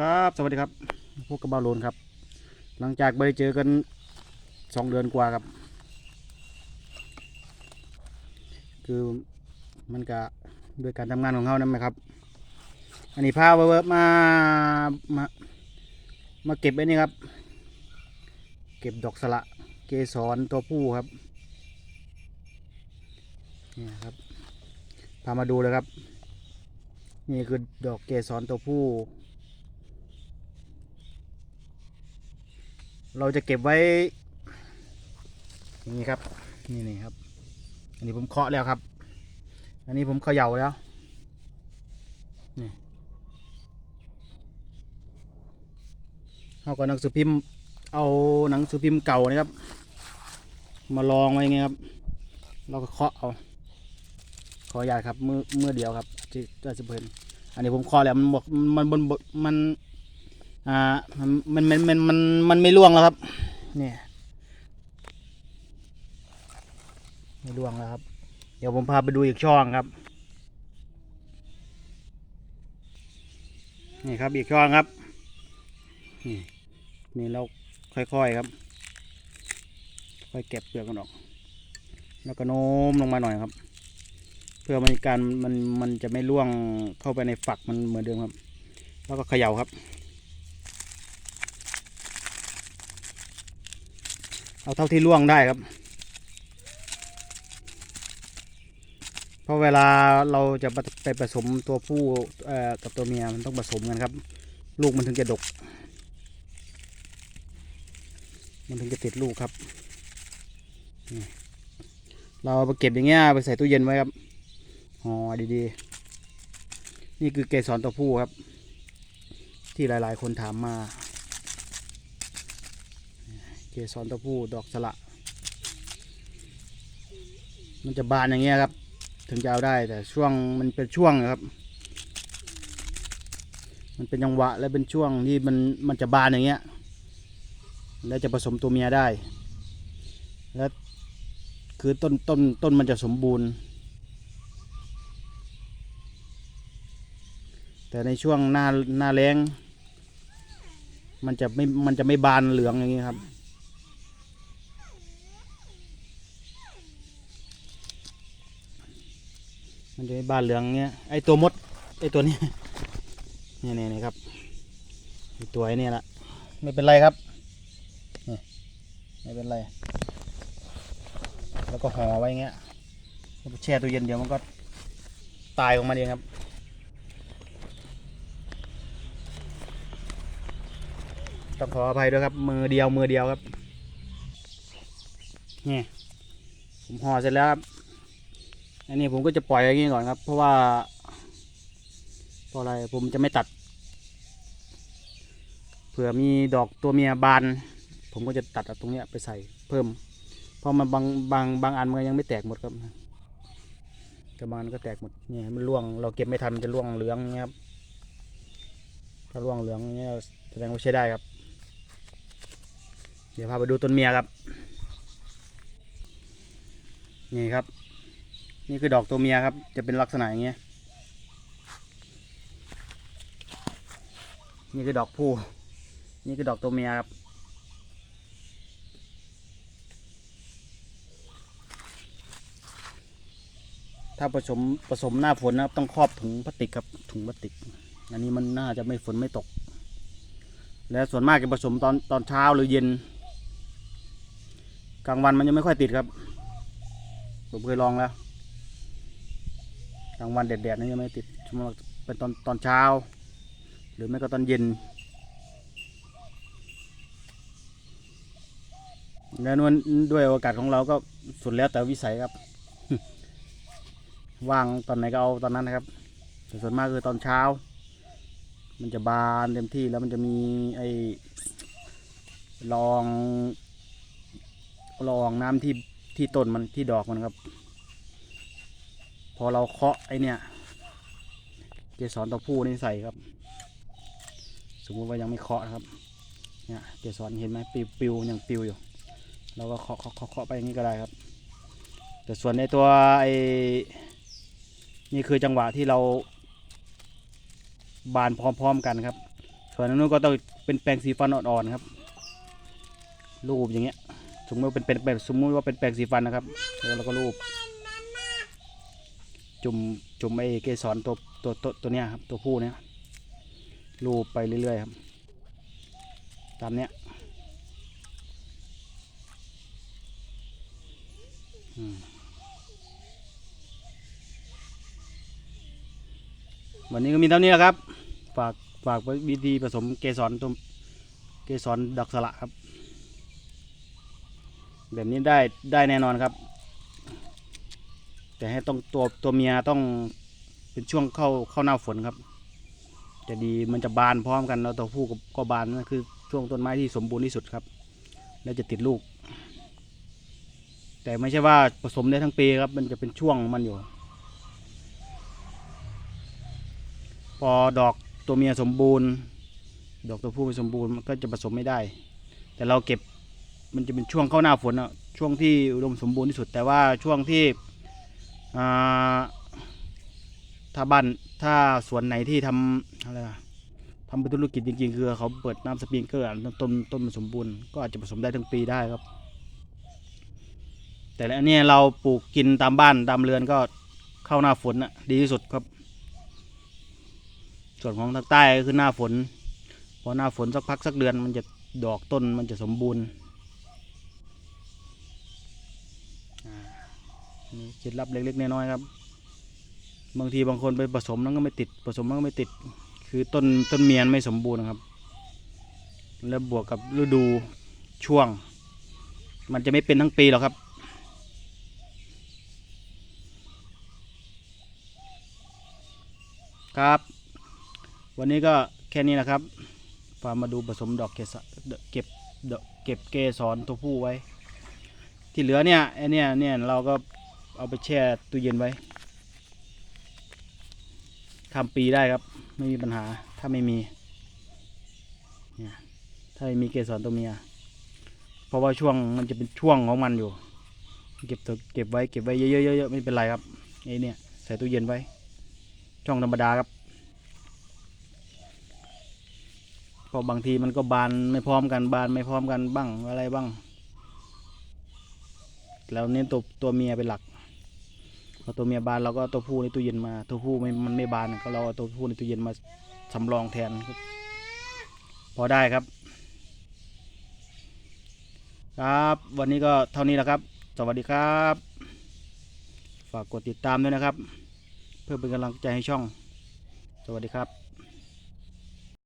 ครับ สวัสดีครับพวกกระบาโลนครับ หลังจากไปเจอกันสองเดือนกว่าครับ คือมันก็ด้วยการทำงานของเขานั่นไหมครับ อันนี้พาเวิร์มามามาเก็บไอ้นี่ครับ เก็บดอกสละเกสรตัวผู้ครับนี่ครับพามาดูเลยครับ นี่คือดอกเกสรตัวผู้ เราจะเก็บไว้ อย่างนี้ครับ นี่นี่ครับ อันนี้ผมเคาะแล้วครับ อันนี้ผมเขย่าแล้ว นี่เอากับหนังสือพิมพ์ เอาหนังสือพิมพ์เก่านะครับ มาลองไว้อย่างครับ เราก็เคาะเอา ขออนุญาตครับ มือมือเดียวครับที่จะจะเพิ่นอันนี้ผมเคาะแล้วมันบอกมันบนบนมัน อ่ามันมันมันมันมันไม่ร่วงแล้วครับ เนี่ยไม่ร่วงแล้วครับ เดี๋ยวผมพาไปดูอีกช่องครับ นี่ครับอีกช่องครับ นี่เราค่อยๆครับ ค่อยเก็บเปลือกมันออก แล้วก็โน้มลงมาหน่อยครับ เพื่อมันการมันมันจะไม่ร่วงเข้าไปในฝักมันเหมือนเดิมครับ แล้วก็เขย่าครับ เอาเท่าที่ล่วงได้ครับ เพราะเวลาเราจะไปผสมตัวผู้กับตัวเมียมันต้องผสมกันครับ ลูกมันถึงจะดก มันถึงจะติดลูกครับ เราเอาไปเก็บอย่างเงี้ยไปใส่ตู้เย็นไว้ครับห่อดีๆ นี่คือเกสรตัวผู้ครับ ที่หลายๆ คนถามมา เกสรตัวผู้ดอกสละ มันจะบานอย่างเงี้ยครับ ถึงจะเอาได้แต่ช่วงมันเป็นช่วงครับ มันเป็นจังหวะและเป็นช่วงที่มันมันจะบานอย่างเงี้ย แล้วจะผสมตัวเมียได้ แล้วคือต้นต้นต้นมันจะสมบูรณ์ แต่ในช่วงหน้าหน้าแล้งมันจะไม่ มันจะไม่บานเหลืองอย่างนี้ครับ มันจะไม่บานเหลืองเงี้ยไอตัวมดไอตัวนี้นี่นี่นี่ครับตัวไอเนี่ยละไม่เป็นไรครับไม่เป็นไร แล้วก็ห่อไว้เงี้ยแล้วก็แช่ตู้เย็นเดี๋ยวมันก็ตายของมันเองครับต้องขออภัยด้วยครับ มือเดียวมือเดียวครับนี่ผมห่อเสร็จแล้วครับ อันนี้ผมก็จะปล่อยอย่างนี้ก่อนครับ เพราะว่าเพราะอะไรผมจะไม่ตัด เผื่อมีดอกตัวเมียบาน ผมก็จะตัดตรงเนี้ยไปใส่เพิ่ม เพราะมันบางบางบางอันมันยังไม่แตกหมดครับแต่บางอันก็แตกหมดเนี่ยมันร่วงเราเก็บไม่ทันมันจะร่วงเหลืองอย่างเงี้ยครับถ้าร่วงเหลืองเงี้ยแสดงว่าใช้ได้ครับ เดี๋ยวพาไปดูต้นเมียครับ นี่ครับ นี่คือดอกตัวเมียครับ จะเป็นลักษณะอย่างเงี้ย นี่คือดอกผู้ นี่คือดอกตัวเมียครับ ถ้าผสมผสมหน้าฝนนะครับ ต้องครอบถุงพลาสติกครับถุงพลาสติก อันนี้มันน่าจะไม่ฝนไม่ตก และส่วนมากจะผสมตอนตอนเช้าหรือเย็น กลางวันมันยังไม่ค่อยติดครับ ผมเคยลองแล้ว กลางวันแดดๆนี่ยังไม่ติดชั่วโมงเป็นตอนตอนเช้า หรือไม่ก็ตอนเย็นแล้วนวลด้วยโอกาสของเราก็สุดแล้วแต่วิสัยครับ ว่างตอนไหนก็เอาตอนนั้นนะครับแต่ส่วนมากคือตอนเช้า มันจะบานเต็มที่แล้วมันจะมีไอ้รองรองน้ำที่ที่ต้นมันที่ดอกมันครับ อเราเคาะไอเนี่ย เกสรตัวผู้นี่ใส่ครับ สมมติว่ายังไม่เคาะนะครับ เนี่ยเกสรเห็นไหมปิวปิวยังปิวอยู่ เราก็เคาะเคาะเคาะไปอย่างนี้ก็ได้ครับ แต่ส่วนในตัวไอนี่คือจังหวะที่เรา บานพร้อมๆกันครับ ส่วนอันนู้นก็ต้องเป็นแปรงสีฟันอ่อนๆครับ รูปอย่างเงี้ยสมมติว่าเป็นเป็นแบบสมมติว่าเป็นแปรงสีฟันนะครับ แล้วเราก็รูป จุ่มจุ่มไอเกสรตัวตัวตัวตัวเนี้ยครับตัวผู้เนี้ยรูปไปเรื่อยๆครับ ตามเนี้ยวันนี้ก็มีเท่านี้แหละครับ ฝากฝากว้วิธีผสมเกสรตัวเกสรดอกสละครับ แบบนี้ได้ได้แน่นอนครับ แต่ให้ต้องตัวตัวเมียต้องเป็นช่วงเข้าเข้าหน้าฝนครับ จะดีมันจะบานพร้อมกันแล้วตัวผู้ก็บานนั่นคือช่วงต้นไม้ที่สมบูรณ์ที่สุดครับ แล้วจะติดลูก แต่ไม่ใช่ว่าผสมได้ทั้งปีครับ มันจะเป็นช่วงมันอยู่ พอดอกตัวเมียสมบูรณ์ ดอกตัวผู้ไม่สมบูรณ์มันก็จะผสมไม่ได้ แต่เราเก็บมันจะเป็นช่วงเข้าหน้าฝนอะช่วงที่อุดมสมบูรณ์ที่สุด แต่ว่าช่วงที่ ถ้าบ้านถ้าสวนไหนที่ทำอะไรทำเป็นธุรกิจจริงๆ คือเขาเปิดน้ำสปริงเกอร์ต้นต้นมันสมบูรณ์ก็อาจจะผสมได้ทั้งปีได้ครับ แต่อันนี้เราปลูกกินตามบ้านตามเรือนก็เข้าหน้าฝนอะดีที่สุดครับ ส่วนของทางใต้ก็คือหน้าฝน พอหน้าฝนสักพักสักเดือนมันจะดอกต้นมันจะสมบูรณ์อ่า เคล็ดลับเล็กๆน้อยๆครับ บางทีบางคนไปผสมแล้วก็ไม่ติด ผสมแล้วก็ไม่ติด คือต้นต้นเมียนไม่สมบูรณ์นะครับ แล้วบวกกับฤดูช่วง มันจะไม่เป็นทั้งปีหรอกครับครับ วันนี้ก็แค่นี้นะครับพามาดูผสมดอกเกสเก็บเก็บเกสรตัวผู้ไว้ ที่เหลือเนี่ยไอเนี่ยเนี่ยเราก็ เอาไปแช่ตู้เย็นไว้ข้ามปีได้ครับ ไม่มีปัญหาถ้าไม่มีเนี่ยถ้าไม่มีเกสรตัวเมียเพราะว่าช่วงมันจะเป็นช่วงของมันอยู่ เก็บตัวเก็บไว้เก็บไว้เยอะๆๆไม่เป็นไรครับไอเนี่ยใส่ตู้เย็นไว้ ช่องธรรมดาครับเพราะบางทีมันก็บานไม่พร้อมกันบานไม่พร้อมกันบ้างอะไรบ้าง แล้วเน้นตัวตัวเมียเป็นหลัก อตัวเมียบานเราก็ตัวผู้ในตู้เย็นมา ตัวผู้ไม่มันไม่บานก็เราเอาตัวผู้ในตู้เย็นมาสำรองแทน พอได้ครับ ครับ วันนี้ก็เท่านี้แหละครับ สวัสดีครับ ฝากกดติดตามด้วยนะครับ เพื่อเป็นกำลังใจให้ช่อง สวัสดีครับ